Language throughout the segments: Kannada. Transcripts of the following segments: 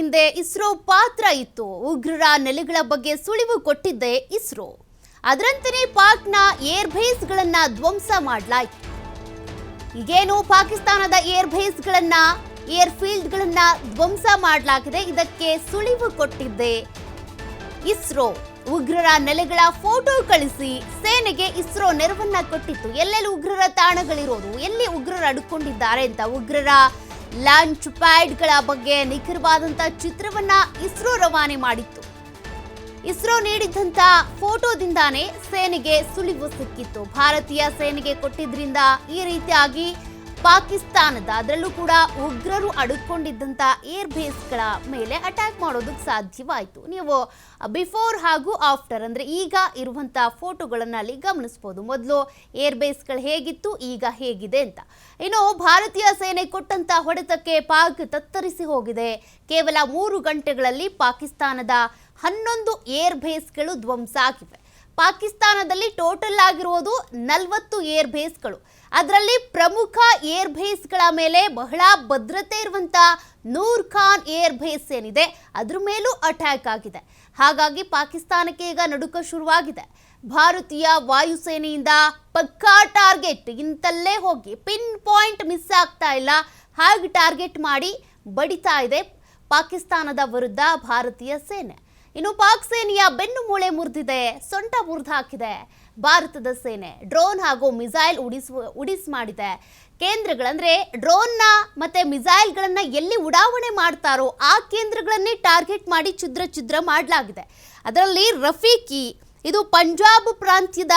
ಹಿಂದೆ ಇಸ್ರೋ ಪಾತ್ರ ಇತ್ತು. ಉಗ್ರರ ನೆಲೆಗಳ ಬಗ್ಗೆ ಸುಳಿವು ಕೊಟ್ಟಿದ್ದೆ ಇಸ್ರೋ. ಅದರಂತೆಯೇ ಪಾಕ್ನ ಏರ್ ಧ್ವಂಸ ಮಾಡಲಾಯಿತು. ಈಗೇನು ಪಾಕಿಸ್ತಾನದ ಏರ್ ಬೇಸ್ಗಳನ್ನ ಏರ್ ಫೀಲ್ಡ್ಗಳನ್ನ ಧ್ವಂಸ ಮಾಡಲಾಗಿದೆ. ಇದಕ್ಕೆ ಸುಳಿವು ಕೊಟ್ಟಿದ್ದೆ ಇಸ್ರೋ. ಉಗ್ರರ ನೆಲೆಗಳ ಫೋಟೋ ಕಳಿಸಿ ಸೇನೆಗೆ ಇಸ್ರೋ ನೆರವನ್ನ ಕೊಟ್ಟಿತ್ತು. ಎಲ್ಲೆಲ್ಲಿ ಉಗ್ರರ ತಾಣಗಳಿರೋದು, ಎಲ್ಲಿ ಉಗ್ರರು ಅಡ್ಕೊಂಡಿದ್ದಾರೆ ಅಂತ. ಉಗ್ರರ ಲಾಂಚ್ ಪ್ಯಾಡ್ಗಳ ಬಗ್ಗೆ ನಿಖರವಾದಂಥ ಚಿತ್ರವನ್ನ ಇಸ್ರೋ ರವಾನೆ ಮಾಡಿತ್ತು. ಇಸ್ರೋ ನೀಡಿದ್ದಂಥ ಫೋಟೋದಿಂದಾನೇ ಸೇನೆಗೆ ಸುಳಿವು ಸಿಕ್ಕಿತ್ತು. ಭಾರತೀಯ ಸೇನೆಗೆ ಕೊಟ್ಟಿದ್ರಿಂದ ಈ ರೀತಿಯಾಗಿ ಪಾಕಿಸ್ತಾನದ, ಅದರಲ್ಲೂ ಕೂಡ ಉಗ್ರರು ಅಡುಕೊಂಡಿದ್ದಂಥ ಏರ್ ಬೇಸ್ಗಳ ಮೇಲೆ ಅಟ್ಯಾಕ್ ಮಾಡೋದಕ್ಕೆ ಸಾಧ್ಯವಾಯಿತು. ನೀವು ಬಿಫೋರ್ ಹಾಗೂ ಆಫ್ಟರ್ ಅಂದರೆ ಈಗ ಇರುವಂಥ ಫೋಟೋಗಳನ್ನು ಅಲ್ಲಿ ಗಮನಿಸ್ಬೋದು. ಮೊದಲು ಏರ್ ಬೇಸ್ಗಳು ಹೇಗಿತ್ತು, ಈಗ ಹೇಗಿದೆ ಅಂತ. ಇನ್ನು ಭಾರತೀಯ ಸೇನೆ ಕೊಟ್ಟಂಥ ಹೊಡೆತಕ್ಕೆ ಪಾಕ್ ತತ್ತರಿಸಿ ಹೋಗಿದೆ. ಕೇವಲ ಮೂರು ಗಂಟೆಗಳಲ್ಲಿ ಪಾಕಿಸ್ತಾನದ ಹನ್ನೊಂದು ಏರ್ ಬೇಸ್ಗಳು ಧ್ವಂಸ ಆಗಿವೆ. ಪಾಕಿಸ್ತಾನದಲ್ಲಿ ಟೋಟಲ್ ಆಗಿರುವುದು ನಲವತ್ತು ಏರ್ ಬೇಸ್ಗಳು ಅದರಲ್ಲಿ ಪ್ರಮುಖ ಏರ್ ಬೇಸ್ಗಳ ಮೇಲೆ ಬಹಳ ಭದ್ರತೆ ಇರುವಂತ ನೂರ್ ಖಾನ್ ಏರ್ ಬೇಸ್ ಏನಿದೆ, ಅದ್ರ ಮೇಲೂ ಅಟ್ಯಾಕ್ ಆಗಿದೆ. ಹಾಗಾಗಿ ಪಾಕಿಸ್ತಾನಕ್ಕೆ ಈಗ ನಡುಕ ಶುರುವಾಗಿದೆ. ಭಾರತೀಯ ವಾಯುಸೇನೆಯಿಂದ ಪಕ್ಕಾ ಟಾರ್ಗೆಟ್ ಇಂತಲ್ಲೇ ಹೋಗಿ ಪಿನ್ ಪಾಯಿಂಟ್ ಮಿಸ್ ಆಗ್ತಾ ಇಲ್ಲ. ಹಾಗೆ ಟಾರ್ಗೆಟ್ ಮಾಡಿ ಬಡಿತಾ ಇದೆ ಪಾಕಿಸ್ತಾನದ ವಿರುದ್ಧ ಭಾರತೀಯ ಸೇನೆ. ಇನ್ನು ಪಾಕ್ ಸೇನೆಯ ಬೆನ್ನು ಮೂಳೆ ಮುರಿದಿದೆ, ಸೊಂಟ ಮುರಿದು ಹಾಕಿದೆ ಭಾರತದ ಸೇನೆ ಡ್ರೋನ್ ಹಾಗೂ ಮಿಸೈಲ್ ಉಡಿಸ್ ಉಡಿಸ್ ಮಾಡಿದೆ. ಕೇಂದ್ರಗಳಂದ್ರೆ ಡ್ರೋನ್ನ ಮತ್ತೆ ಮಿಸೈಲ್ಗಳನ್ನ ಎಲ್ಲಿ ಉಡಾವಣೆ ಮಾಡ್ತಾರೋ ಆ ಕೇಂದ್ರಗಳನ್ನೇ ಟಾರ್ಗೆಟ್ ಮಾಡಿ ಛಿದ್ರ ಛಿದ್ರ ಮಾಡಲಾಗಿದೆ. ಅದರಲ್ಲಿ ರಫೀಕಿ, ಇದು ಪಂಜಾಬ್ ಪ್ರಾಂತ್ಯದ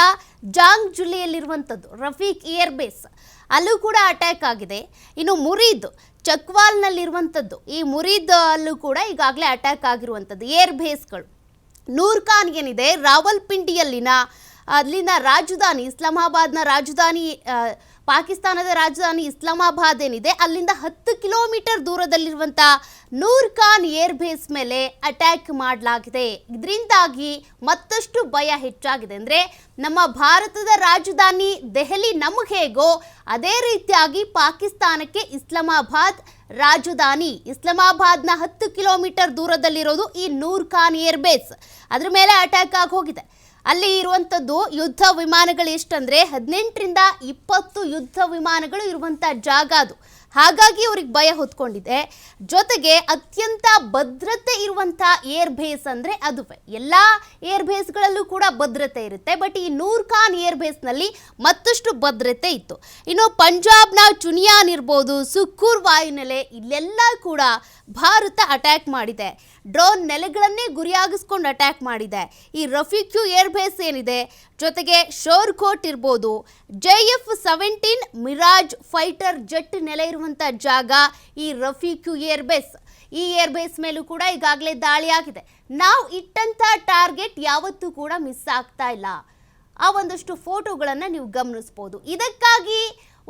ಜಾಂಗ್ ಜಿಲ್ಲೆಯಲ್ಲಿರುವಂಥದ್ದು ರಫೀಕ್ ಏರ್ ಬೇಸ್. ಅಲ್ಲೂ ಕೂಡ ಅಟ್ಯಾಕ್ ಆಗಿದೆ. ಇನ್ನು ಮುರೀದ್ ಚಕ್ವಾಲ್ನಲ್ಲಿರುವಂಥದ್ದು ಈ ಮುರೀದ್ ಅಲ್ಲೂ ಕೂಡ ಈಗಾಗಲೇ ಅಟ್ಯಾಕ್ ಆಗಿರುವಂಥದ್ದು ಏರ್ ಬೇಸ್ಗಳು. ನೂರ್ ಖಾನ್ ಏನಿದೆ ರಾವಲ್ಪಿಂಡಿಯಲ್ಲಿನ, ಅಲ್ಲಿನ ರಾಜಧಾನಿ, ಇಸ್ಲಾಮಾಬಾದ್ನ ರಾಜಧಾನಿ ಪಾಕಿಸ್ತಾನದ ರಾಜಧಾನಿ ಇಸ್ಲಾಮಾಬಾದ್ ಏನಿದೆ, ಅಲ್ಲಿಂದ ಹತ್ತು ಕಿಲೋಮೀಟರ್ ದೂರದಲ್ಲಿರುವಂಥ ನೂರ್ ಖಾನ್ ಏರ್ ಬೇಸ್ ಮೇಲೆ ಅಟ್ಯಾಕ್ ಮಾಡಲಾಗಿದೆ. ಇದರಿಂದಾಗಿ ಮತ್ತಷ್ಟು ಭಯ ಹೆಚ್ಚಾಗಿದೆ. ಅಂದರೆ ನಮ್ಮ ಭಾರತದ ರಾಜಧಾನಿ ದೆಹಲಿ ನಮಗೆ ಹೇಗೋ, ಅದೇ ರೀತಿಯಾಗಿ ಪಾಕಿಸ್ತಾನಕ್ಕೆ ಇಸ್ಲಾಮಾಬಾದ್ ರಾಜಧಾನಿ ಇಸ್ಲಾಮಾಬಾದ್ನ ಹತ್ತು ಕಿಲೋಮೀಟರ್ ದೂರದಲ್ಲಿರೋದು ಈ ನೂರ್ ಖಾನ್ ಏರ್ ಬೇಸ್. ಅದ್ರ ಮೇಲೆ ಅಟ್ಯಾಕ್ ಆಗಿ ಹೋಗಿದೆ. ಅಲ್ಲಿ ಇರುವಂಥದ್ದು ಯುದ್ಧ ವಿಮಾನಗಳು ಎಷ್ಟಂದರೆ ಹದಿನೆಂಟರಿಂದ ಇಪ್ಪತ್ತು ಯುದ್ಧ ವಿಮಾನಗಳು ಇರುವಂಥ ಜಾಗ ಅದು. ಹಾಗಾಗಿ ಅವ್ರಿಗೆ ಭಯ ಹೊತ್ಕೊಂಡಿದೆ. ಜೊತೆಗೆ ಅತ್ಯಂತ ಭದ್ರತೆ ಇರುವಂಥ ಏರ್ ಬೇಸ್ ಅಂದರೆ ಅದುವೇ. ಎಲ್ಲ ಏರ್ ಬೇಸ್ಗಳಲ್ಲೂ ಕೂಡ ಭದ್ರತೆ ಇರುತ್ತೆ. ಬಟ್ ಈ ನೂರ್ ಖಾನ್ ಏರ್ ಬೇಸ್ನಲ್ಲಿ ಮತ್ತಷ್ಟು ಭದ್ರತೆ ಇತ್ತು. ಇನ್ನು ಪಂಜಾಬ್ನ ಚುನಿಯಾನ್ ಇರ್ಬೋದು, ಸುಕ್ಕೂರ್ ವಾಯುನೆಲೆ, ಇಲ್ಲೆಲ್ಲ ಕೂಡ ಭಾರತ ಅಟ್ಯಾಕ್ ಮಾಡಿದೆ. ಡ್ರೋನ್ ನೆಲೆಗಳನ್ನೇ ಗುರಿಯಾಗಿಸ್ಕೊಂಡು ಅಟ್ಯಾಕ್ ಮಾಡಿದೆ. ಈ ರಫೀಕ್ಯೂ ಏರ್ ಬೇಸ್ ಏನಿದೆ? ಜೊತೆಗೆ ಶೋರ್ ಕೋಟ್ ಇರ್ಬೋದು. J F seventeen Mirage fighter jet ನೆಲೆ ಇರುವಂಥ ಜಾಗ ಈ ರಫೀಕ್ಯೂ ಏರ್ ಬೇಸ್ ಈ ಏರ್ ಬೇಸ್ ಮೇಲೂ ಕೂಡ ಈಗಾಗಲೇ ದಾಳಿ ಆಗಿದೆ. ನಾವು ಇಟ್ಟಂಥ ಟಾರ್ಗೆಟ್ ಯಾವತ್ತೂ ಕೂಡ ಮಿಸ್ ಆಗ್ತಾ ಇಲ್ಲ. ಆ ಒಂದಷ್ಟು ಫೋಟೋಗಳನ್ನು ನೀವು ಗಮನಿಸ್ಬೋದು. ಇದಕ್ಕಾಗಿ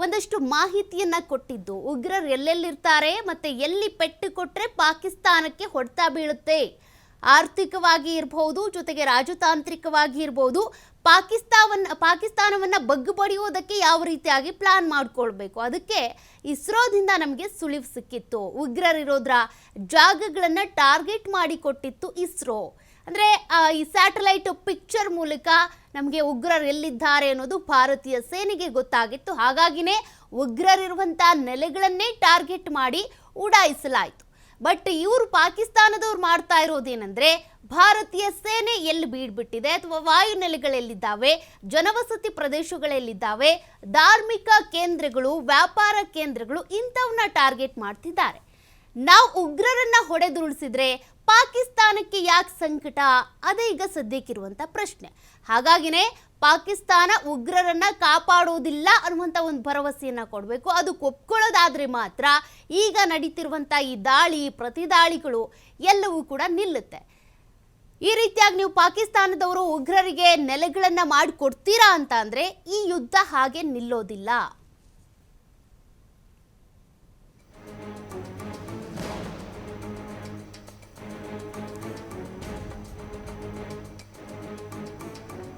ಒಂದಷ್ಟು ಮಾಹಿತಿಯನ್ನ ಕೊಟ್ಟಿದ್ದು. ಉಗ್ರರು ಎಲ್ಲೆಲ್ಲಿರ್ತಾರೆ ಮತ್ತೆ ಎಲ್ಲಿ ಪೆಟ್ಟು ಕೊಟ್ಟರೆ ಪಾಕಿಸ್ತಾನಕ್ಕೆ ಹೊಡೆತ ಬೀಳುತ್ತೆ? ಆರ್ಥಿಕವಾಗಿ ಇರಬಹುದು ಜೊತೆಗೆ ರಾಜತಾಂತ್ರಿಕವಾಗಿ ಇರಬಹುದು ಪಾಕಿಸ್ತಾನವನ್ನು ಪಾಕಿಸ್ತಾನವನ್ನ ಬಗ್ಗು ಬಡಿಯೋದಕ್ಕೆ ಯಾವ ರೀತಿಯಾಗಿ ಪ್ಲಾನ್ ಮಾಡಿಕೊಳ್ಬೇಕು? ಅದಕ್ಕೆ ಇಸ್ರೋದಿಂದ ನಮಗೆ ಸುಳಿವು ಸಿಕ್ಕಿತ್ತು. ಉಗ್ರರಿರೋದ್ರ ಜಾಗಗಳನ್ನ ಟಾರ್ಗೆಟ್ ಮಾಡಿಕೊಟ್ಟಿತ್ತು ಇಸ್ರೋ. ಅಂದರೆ ಈ ಸ್ಯಾಟಲೈಟ್ ಪಿಕ್ಚರ್ ಮೂಲಕ ನಮಗೆ ಉಗ್ರರು ಎಲ್ಲಿದ್ದಾರೆ ಅನ್ನೋದು ಭಾರತೀಯ ಸೇನೆಗೆ ಗೊತ್ತಾಗಿತ್ತು. ಹಾಗಾಗಿನೇ ಉಗ್ರರಿರುವಂತಹ ನೆಲೆಗಳನ್ನೇ ಟಾರ್ಗೆಟ್ ಮಾಡಿ ಉಡಾಯಿಸಲಾಯಿತು. ಬಟ್ ಇವರು ಪಾಕಿಸ್ತಾನದವ್ರು ಮಾಡ್ತಾ ಇರೋದೇನೆಂದ್ರೆ ಭಾರತೀಯ ಸೇನೆ ಎಲ್ಲಿ ಬೀಡ್ಬಿಟ್ಟಿದೆ ಅಥವಾ ವಾಯುನೆಲೆಗಳೆಲ್ಲಿದ್ದಾವೆ ಜನವಸತಿ ಪ್ರದೇಶಗಳೆಲ್ಲಿದ್ದಾವೆ ಧಾರ್ಮಿಕ ಕೇಂದ್ರಗಳು, ವ್ಯಾಪಾರ ಕೇಂದ್ರಗಳು ಇಂಥವನ್ನ ಟಾರ್ಗೆಟ್ ಮಾಡ್ತಿದ್ದಾರೆ. ನಾವು ಉಗ್ರರನ್ನ ಹೊಡೆದುರುಳಿಸಿದ್ರೆ ಪಾಕಿಸ್ತಾನಕ್ಕೆ ಯಾಕೆ ಸಂಕಟ? ಅದೇ ಈಗ ಸದ್ಯಕ್ಕಿರುವಂತ ಪ್ರಶ್ನೆ. ಹಾಗಾಗಿನೇ ಪಾಕಿಸ್ತಾನ ಉಗ್ರರನ್ನ ಕಾಪಾಡೋದಿಲ್ಲ ಅನ್ನುವಂಥ ಒಂದು ಭರವಸೆಯನ್ನ ಕೊಡಬೇಕು. ಅದು ಒಪ್ಕೊಳ್ಳೋದಾದ್ರೆ ಮಾತ್ರ ಈಗ ನಡೀತಿರುವಂಥ ಈ ದಾಳಿ ಪ್ರತಿದಾಳಿಗಳು ಎಲ್ಲವೂ ಕೂಡ ನಿಲ್ಲುತ್ತೆ. ಈ ರೀತಿಯಾಗಿ ನೀವು ಪಾಕಿಸ್ತಾನದವರು ಉಗ್ರರಿಗೆ ನೆಲೆಗಳನ್ನ ಮಾಡಿಕೊಡ್ತೀರಾ ಅಂತ ಅಂದ್ರೆ ಈ ಯುದ್ಧ ಹಾಗೆ ನಿಲ್ಲೋದಿಲ್ಲ.